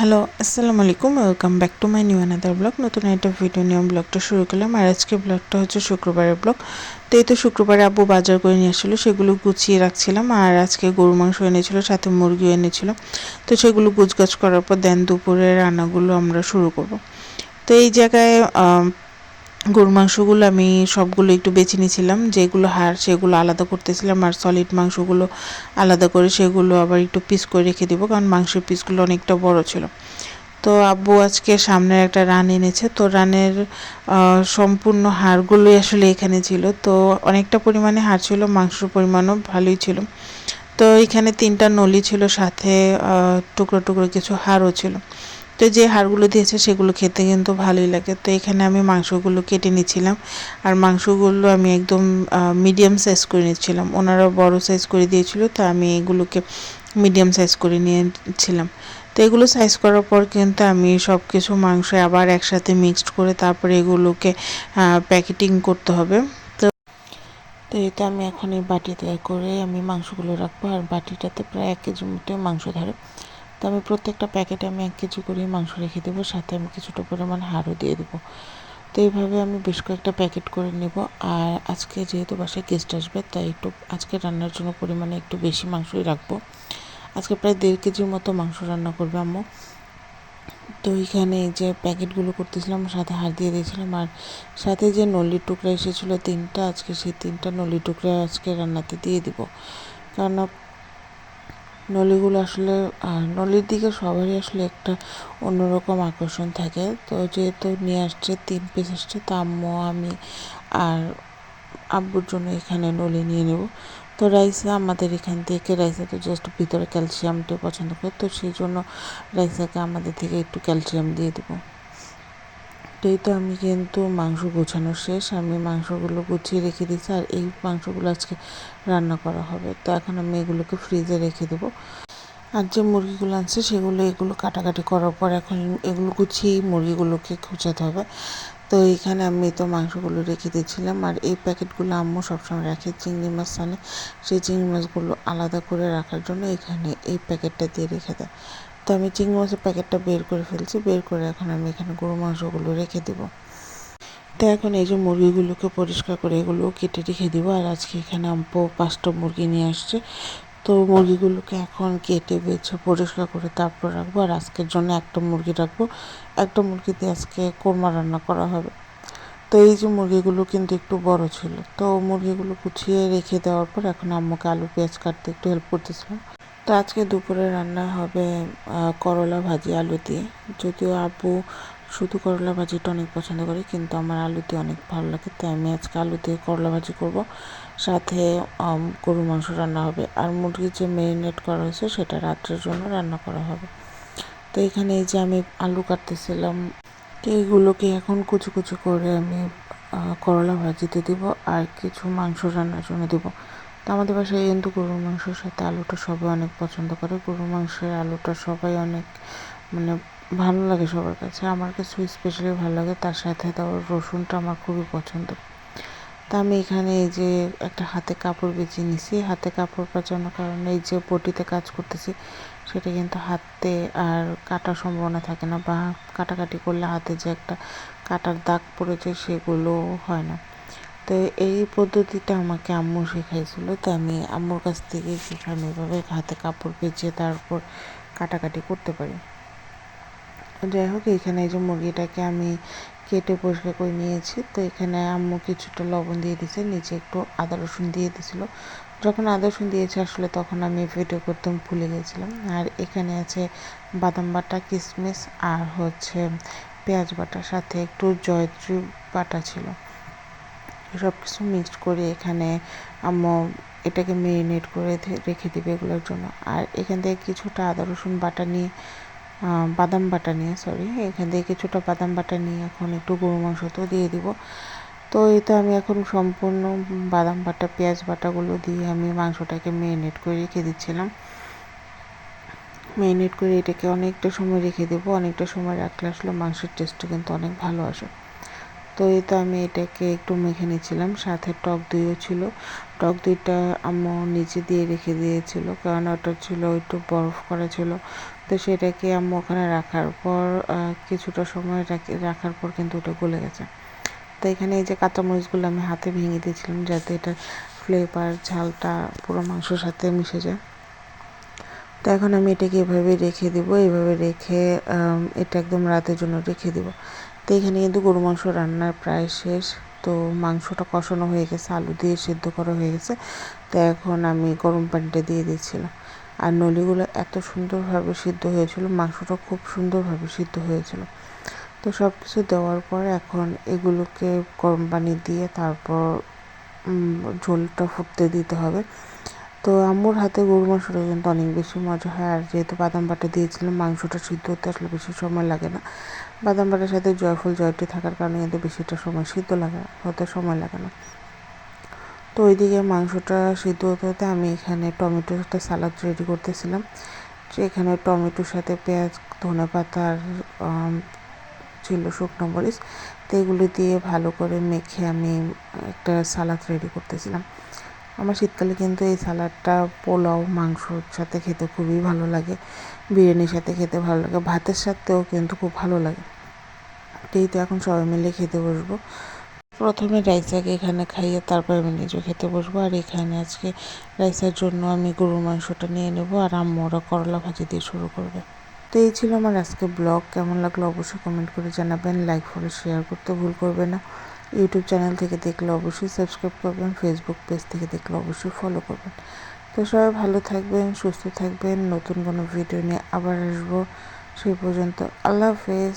Hello আসসালামু আলাইকুম welcome back to my new another blog নতুন একটা ভিডিও নিয়ম ব্লগটা শুরু করলাম। আর আজকে ব্লগটা হচ্ছে শুক্রবারের ব্লগ তো এই তো শুক্রবারে আব্বু বাজার করে নিয়ে আসছিল সেগুলো গুছিয়ে রাখছিলাম। আর আজকে গরু মাংস এনেছিল, সাথে মুরগিও এনেছিল। তো সেগুলো গুছগাছ করার পর দেন দুপুরে রান্নাগুলো আমরা শুরু করব। তো এই জায়গায় গরুর মাংসগুলো আমি সবগুলো একটু বেছে নিয়েছিলাম। যেগুলো হাড়, সেগুলো আলাদা করতেছিলাম আর সলিড মাংসগুলো আলাদা করে সেগুলো আবার একটু পিস করে রেখে দেবো কারণ মাংসের পিসগুলো অনেকটা বড় ছিল। তো আব্বু আজকে সামনে একটা রান এনেছে। তো রানের সম্পূর্ণ হাড়গুলোই আসলে এখানে ছিল। তো অনেকটা পরিমাণে হাড় ছিল, মাংসর পরিমাণও ভালোই ছিল। তো এখানে তিনটা নলি ছিল, সাথে টুকরো টুকরো কিছু হাড়ও ছিল। তো যে হাড়গুলো দিয়েছে সেগুলো খেতে কিন্তু ভালোই লাগে। তো এখানে আমি মাংসগুলো কেটে নিচ্ছিলাম। আর মাংসগুলো আমি একদম মিডিয়াম সাইজ করে নিচ্ছিলাম। ওনারা বড় সাইজ করে দিয়েছিল, তো আমি এগুলোকে মিডিয়াম সাইজ করে নিয়েছিলাম। তো এগুলো সাইজ করার পর কিন্তু আমি সব কিছু মাংস আবার একসাথে মিক্সড করে তারপরে এগুলোকে প্যাকেটিং করতে হবে। তো এটা আমি এখন এই বাটিতে করে আমি মাংসগুলো রাখব। আর বাটিটাতে প্রায় এক কেজির মতো মাংস ধরে। তো আমি প্রত্যেকটা প্যাকেটে আমি এক কেজি করে মাংস রেখে দেবো, সাথে আমি কিছুটা পরিমাণ হাড়ও দিয়ে দেবো। তো এইভাবে আমি বেশ কয়েকটা প্যাকেট করে নেব। আর আজকে যেহেতু বাসায় গেস্ট আসবে, তাই একটু আজকে রান্নার জন্য পরিমাণে একটু বেশি মাংসই রাখব। আজকে প্রায় দেড় কেজির মতো মাংস রান্না করবে আম্মু। তো এইখানে যে প্যাকেটগুলো করতেছিলাম সাথে হাড় দিয়ে দিয়েছিলাম। আর সাথে যে নলির টুকরা এসেছিল তিনটা, আজকে সেই তিনটা নলির টুকরা আজকে রান্নাতে দিয়ে দিব। কারণ নলিগুলো আসলে নলির দিকে সবারই আসলে একটা অন্যরকম আকর্ষণ থাকে। তো যেহেতু নিয়ে আসছে, তিন পিস আসছে, তো আম্মু, আমি আর আব্বুর জন্য এখানে নলি নিয়ে নেব। তো রাইসা আমাদের এখান থেকে, রাইসা তো জাস্ট ভিতরে ক্যালসিয়ামটা পছন্দ করে, তো সেই জন্য রাইসাকে আমাদের থেকে একটু ক্যালসিয়াম দিয়ে দেবো। এই তো আমি কিন্তু মাংস গোছানো শেষ, আমি মাংসগুলো গুছিয়ে রেখে দিয়েছি আর এই মাংসগুলো আজকে রান্না করা হবে। তো এখন আমি এগুলোকে ফ্রিজে রেখে দেবো। আর যে মুরগিগুলো আনছে সেগুলো এগুলো কাটাকাটি করার পর এখন এগুলো গুছিয়ে মুরগিগুলোকে খুঁচাতে হবে। তো এইখানে আমি তো মাংসগুলো রেখে দিয়েছিলাম আর এই প্যাকেটগুলো আম্মু সবসময় রাখে চিংড়ি মাছ আনে সেই চিংড়ি মাছগুলো আলাদা করে রাখার জন্য এখানে এই প্যাকেটটা দিয়ে রেখে দেয়। তো আমি চিংড়ি মাছের প্যাকেটটা বের করে ফেলছি, বের করে এখন আমি এখানে গরু মাংসগুলো রেখে দেবো। তো এখন এই যে মুরগিগুলোকে পরিষ্কার করে এগুলো কেটে রেখে দিব, আর আজকে এখানে আম্পো পাঁচটা মুরগি নিয়ে আসছে। তো মুরগিগুলোকে এখন কেটে, বেছে, পরিষ্কার করে তারপর রাখব, আর আজকের জন্য একটা মুরগি রাখব। একটা মুরগিতে আজকে কোরমা রান্না করা হবে। তো এই যে মুরগিগুলো কিন্তু একটু বড় ছিল, তো মুরগিগুলো গুছিয়ে রেখে দেওয়ার পর এখন আম্মুকে আলু, পেঁয়াজ কাটতে একটু হেল্প করতেছিলাম। তো আজকে দুপুরে রান্না হবে করলা ভাজি, আলু দিয়ে। যদিও আব্বু শুধু করলা ভাজিটা অনেক পছন্দ করি, কিন্তু আমার আলু দিয়ে অনেক ভালো লাগে, তাই আমি আজকে আলু দিয়ে করলা ভাজি করব। সাথে গরু মাংস রান্না হবে, আর মুরগির যে মেরিনেট করা হয়েছে সেটা রাত্রের জন্য রান্না করা হবে। তো এখানে এই যে আমি আলু কাটতেছিলাম এইগুলোকে এখন কুচু কুচু করে আমি করলা ভাজিতে দিব, আর কিছু মাংস রান্নার জন্য দিব। তো আমাদের বাসায় কিন্তু গরুর মাংসের সাথে আলুটা সবাই অনেক পছন্দ করে। গরুর মাংসের আলুটা সবাই অনেক মানে ভালো লাগে সবার কাছে। আমার কাছে স্পেশালি ভালো লাগে। তার সাথে দেওয়া রসুনটা আমার খুবই পছন্দ। তা আমি এখানে এই যে একটা হাতে কাপড় বেছে নিছি। হাতে কাপড় পাচানোর কারণে এই যে বটিতে কাজ করতেছি, সেটা কিন্তু হাতে আর কাটার সম্ভাবনা থাকে না বা কাটাকাটি করলে হাতে যে একটা কাটার দাগ পড়েছে সেগুলো হয় না। তো এই পদ্ধতিটা আমাকে আম্মু শেখাইছিল, তো আমি আম্মুর কাছ থেকে সেখানে এভাবে হাতে কাপড় পেঁচিয়ে তারপর কাটাকাটি করতে পারি। যাই হোক, এখানে এই যে মুরগিটাকে আমি কেটে পরিষ্কার করে নিয়েছি, তো এখানে আম্মু কিছুটা লবণ দিয়ে দিছে, নিচে একটু আদা রসুন দিয়ে দিছিল। যখন আদা রসুন দিয়েছে, আসলে তখন আমি ভিডিও করতে ভুলে গেছিলাম। আর এখানে আছে বাদাম বাটা কিশমিশ আর হচ্ছে পেঁয়াজ বাটার সাথে একটু জয়ত্রী বাটা ছিল। সব কিছু মিক্সড করে এখানে আম্মু এটাকে মেরিনেট করে রেখে দেবে এগুলোর জন্য। আর এখান থেকে কিছুটা আদা, রসুন বাটা নিয়ে বাদাম বাটা নিয়ে সরি এখান থেকে কিছুটা বাদাম বাটা নিয়ে এখন একটু গরু মাংস তো দিয়ে দিব। তো এটা আমি এখন সম্পূর্ণ বাদাম বাটা, পেঁয়াজ বাটাগুলো দিয়ে আমি মাংসটাকে মেরিনেট করে রেখে দিচ্ছিলাম। মেরিনেট করে এটাকে অনেকটা সময় রেখে দেবো। অনেকটা সময় রাখলে আসলে মাংসের টেস্টটা কিন্তু অনেক ভালো আসে। তো এই তো আমি এটাকে একটু মেখে নিয়েছিলাম। সাথে টক দইও ছিল। টক দইটা আম্মু নিচে দিয়ে রেখে দিয়েছিল, কারণ ওটা ছিল একটু বরফ করা ছিল। তো সেটাকে আম্মু ওখানে রাখার পর কিছুটা সময় রাখার পর কিন্তু ওটা গলে গেছে। তো এখানে এই যে কাঁচামরিচগুলো আমি হাতে ভেঙে দিয়েছিলাম যাতে এটা ফ্লেভার ঝালটা পুরো মাংসর সাথে মিশে যায়। তো এখন আমি এটাকে এভাবে রেখে দিব। এভাবে রেখে এটা একদম রাতের জন্য রেখে দিব। তো এখানে কিন্তু গরু মাংস রান্নার প্রায় শেষ। তো মাংসটা কষানো হয়ে গেছে, আলু দিয়ে সেদ্ধ করা হয়ে গেছে। তো এখন আমি গরম পানিটা দিয়ে দিচ্ছিলাম। আর নলিগুলো এত সুন্দরভাবে সিদ্ধ হয়েছিল, মাংসটা খুব সুন্দরভাবে সিদ্ধ হয়েছিল। তো সব কিছু দেওয়ার পর এখন এগুলোকে গরম পানি দিয়ে তারপর ঝোলটা ফুটতে দিতে হবে। তো আম্মুর হাতে গরু মাংসটা কিন্তু অনেক বেশি মজা হয়। আর যেহেতু বাদাম বাটা দিয়েছিলাম, মাংসটা সিদ্ধ হতে আসলে বেশি সময় লাগে না। বাদাম বাটার সাথে জয়ফল, জয়টি থাকার কারণে কিন্তু বেশিটা সময় সিদ্ধ লাগে হতে সময় লাগে না। তো ওইদিকে মাংসটা সিদ্ধ হতে হতে আমি এখানে টমেটোর একটা সালাদ রেডি করতেছিলাম। যে এখানে টমেটোর সাথে পেঁয়াজ, ধনে পাতা আর ছিল শুকনো মরিচ। তো এগুলো দিয়ে ভালো করে মেখে আমি একটা সালাদ রেডি করতেছিলাম। আমার শীতকালে কিন্তু এই সালাডটা পোলাও, মাংসর সাথে খেতে খুবই ভালো লাগে। বিরিয়ানির সাথে খেতে ভালো লাগে। ভাতের সাথেও কিন্তু খুব ভালো লাগে। এই তো এখন সবাই মিলে খেতে বসবো। প্রথমে রাইসাকে এখানে খাইয়ে তারপর আমি নিজেও খেতে বসবো। আর এখানে আজকে রাইসার জন্য আমি গরুর মাংসটা নিয়ে নেব আর আম্মু ওরা করলা ভাজি দিয়ে শুরু করবে। তো এই ছিল আমার আজকে ব্লগ কেমন লাগল অবশ্যই কমেন্ট করে জানাবেন। লাইক ফলো শেয়ার করতে ভুল করবে না। ইউটিউব চ্যানেল থেকে দেখলে অবশ্যই সাবস্ক্রাইব করবেন। ফেসবুক পেজ থেকে দেখলে অবশ্যই ফলো করবেন। তো সবাই ভালো থাকবেন, সুস্থ থাকবেন। নতুন কোনো ভিডিও নিয়ে আবার আসব। সেই পর্যন্ত আল্লাহ হাফেজ।